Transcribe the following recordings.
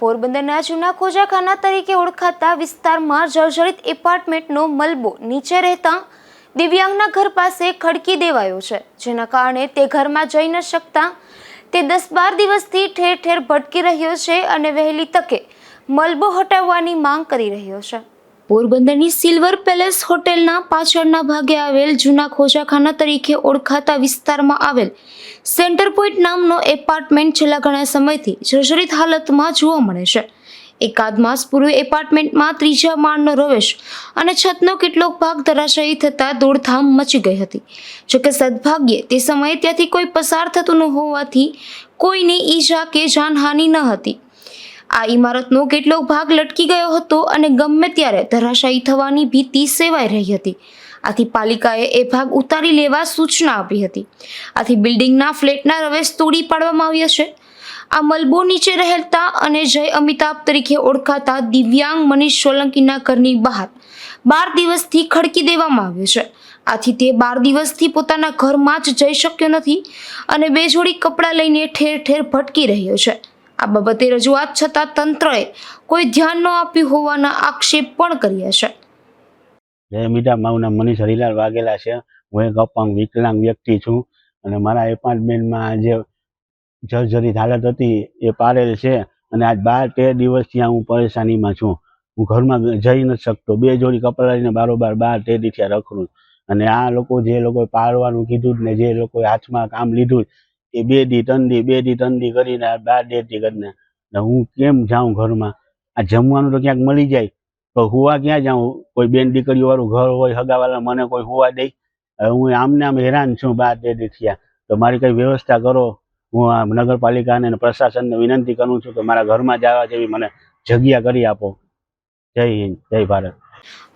પોરબંદરના જૂના ખોજાખાના તરીકે ઓળખાતા વિસ્તારમાં જર્જરિત એપાર્ટમેન્ટનો મલબો નીચે રહેતા દિવ્યાંગના ઘર પાસે ખડકી દેવાયો છે, જેના કારણે તે ઘરમાં જઈ ન શકતા. તે દસ બાર દિવસથી ઠેર ઠેર ભટકી રહ્યો છે અને વહેલી તકે મલબો હટાવવાની માંગ કરી રહ્યો છે. પોરબંદરની સિલ્વર પેલેસ હોટેલના પાછળના ભાગે આવેલ જૂના ખોજાખાના તરીકે ઓળખાતા વિસ્તારમાં આવેલ સેન્ટર પોઈન્ટ નામનો એપાર્ટમેન્ટ છેલ્લા ઘણા સમયથી જર્જરિત હાલતમાં જોવા મળે છે. એકાદ માસ પૂર્વે એપાર્ટમેન્ટમાં ત્રીજા માળનો રવેશ અને છતનો કેટલોક ભાગ ધરાશાયી થતાં દોડધામ મચી ગઈ હતી. જોકે સદભાગ્યે તે સમયે ત્યાંથી કોઈ પસાર થતું ન હોવાથી કોઈને ઈજા કે જાનહાનિ ન હતી. આ ઇમારતનો કેટલોક ભાગ લટકી ગયો હતો અને ગમે ત્યારે ધરાશાયી થવાની ભીતિ સેવાઈ રહી હતી. આથી પાલિકાએ એ ભાગ ઉતારી લેવા સૂચના આપી હતી. આથી બિલ્ડિંગના ફ્લેટના રવેશ તોડી પાડવામાં આવ્યા છે. આ મલબો નીચે રહેતા અને જય અમિતાભ તરીકે ઓળખાતા દિવ્યાંગ મનીષ સોલંકીના ઘરની બહાર બાર દિવસથી ખડકી દેવામાં આવ્યો છે. આથી તે બાર દિવસથી પોતાના ઘરમાં જ જઈ શક્યો નથી અને બે જોડી કપડાં લઈને ઠેર ઠેર ભટકી રહ્યો છે. આ બાબતે રજૂઆત છતાં તંત્રએ કોઈ ધ્યાન ન આપ્યું હોવાના આક્ષેપ પણ કર્યા છે. જય મીઠા, મારું નામ મનીષ હરિલાલ વાઘેલા છે. હું એક અપંગ, વિકલાંગ વ્યક્તિ છું અને મારા એપાર્ટમેન્ટમાં જે જર્જરિત હાલત હતી, એ પારેલ છે અને આજ બાર તેર દિવસથી ત્યાં હું પરેશાનીમાં છું. હું ઘરમાં જઈ નથી શકતો, બે જોડી કપડાં લઈને બારોબાર બાર તેર દિવસથી રખડું. અને આ લોકો જે લોકોએ પાડવાનું કીધું ને જે લોકોએ હાથમાં કામ લીધું એ બે દી ત્રણ દી બે દી ત્રણ દી કરીને. બાર દી કરીને હું કેમ જાઉં ઘરમાં? આ જમવાનું તો ક્યાંક મળી જાય. તો હુવા ક્યાં જાઉં? કોઈ બેન દીકરીઓ વાળું ઘર હોય હગાવાલા, મને કોઈ હુવા દે? હું આમને આમ હેરાન છું, બાર તેર થયા. તો મારી કઈ વ્યવસ્થા કરો? હું આ નગરપાલિકાને અને પ્રશાસનને વિનંતી કરું છું કે મારા ઘરમાં જવા જેવી મને જગ્યા કરી આપો. જય હિન્દ, જય ભારત.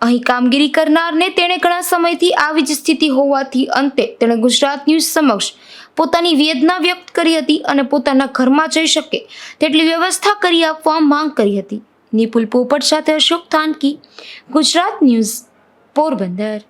અહીં કામગીરી કરનારને તેણે ઘણા સમયથી આવી જ સ્થિતિ હોવાથી અંતે તેણે ગુજરાત ન્યૂઝ સમક્ષ પોતાની વેદના વ્યક્ત કરી હતી અને પોતાના ઘરમાં જઈ શકે તેટલી વ્યવસ્થા કરી આપવા માંગ કરી હતી. નિપુલ પોપટ સાથે અશોક થાનકી, ગુજરાત ન્યૂઝ પોરબંદર.